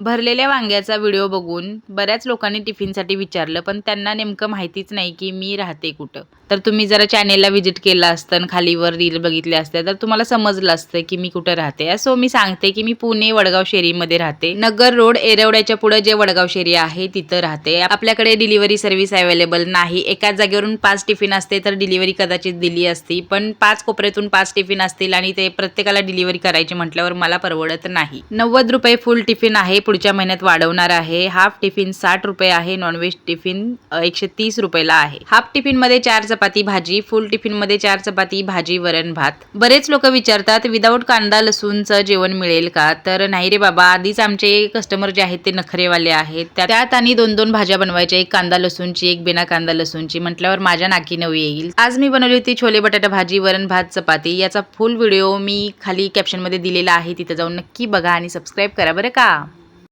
भरलेल्या वांग्याचा व्हिडिओ बघून बऱ्याच लोकांनी टिफिनसाठी विचारलं पण त्यांना नेमकं माहितीच नाही की मी राहते कुठं. तर तुम्ही जरा चॅनेलला व्हिजिट केलं असतं आणि खालीवर रील बघितले असते तर तुम्हाला समजलं असतं की मी कुठं राहते. सो मी सांगते की मी पुणे वडगाव शेरीमध्ये राहते. नगर रोड एरवड्याच्या पुढे जे वडगाव शेरी आहे तिथं राहते. आपल्याकडे डिलिव्हरी सर्व्हिस अवेलेबल नाही. एकाच जागेवरून पाच टिफिन असते तर डिलिव्हरी कदाचित दिली असती. पण पाच कोपऱ्यातून पाच टिफिन असतील आणि ते प्रत्येकाला डिलिव्हरी करायची म्हटल्यावर मला परवडत नाही. नव्वद रुपये फुल टिफिन आहे पुढच्या महिन्यात वाढवणार आहे. हाफ टिफिन साठ रुपये आहे नॉनव्हेज टिफिन एकशे तीस रुपयाला आहे. हाफ टिफिनमध्ये चार चपाती भाजी फुल टिफिनमध्ये चार चपाती भाजी वरण भात. बरेच लोक विचारतात विदाऊट कांदा लसूणचं जेवण मिळेल का? तर नाही रे बाबा आधीच आमचे कस्टमर जे आहेत ते नखरेवाले आहेत. त्या- त्यात आणि दोन दोन भाज्या बनवायच्या एक कांदा लसूणची एक बिना कांदा लसूणची. म्हटल्यावर माझ्या नाकी नवी येईल. आज मी बनवली होती छोले बटाटा भाजी वरण भात चपाती. याचा फुल व्हिडिओ मी खाली कॅप्शनमध्ये दिलेला आहे. तिथे जाऊन नक्की बघा आणि सबस्क्राईब करा. बरं का?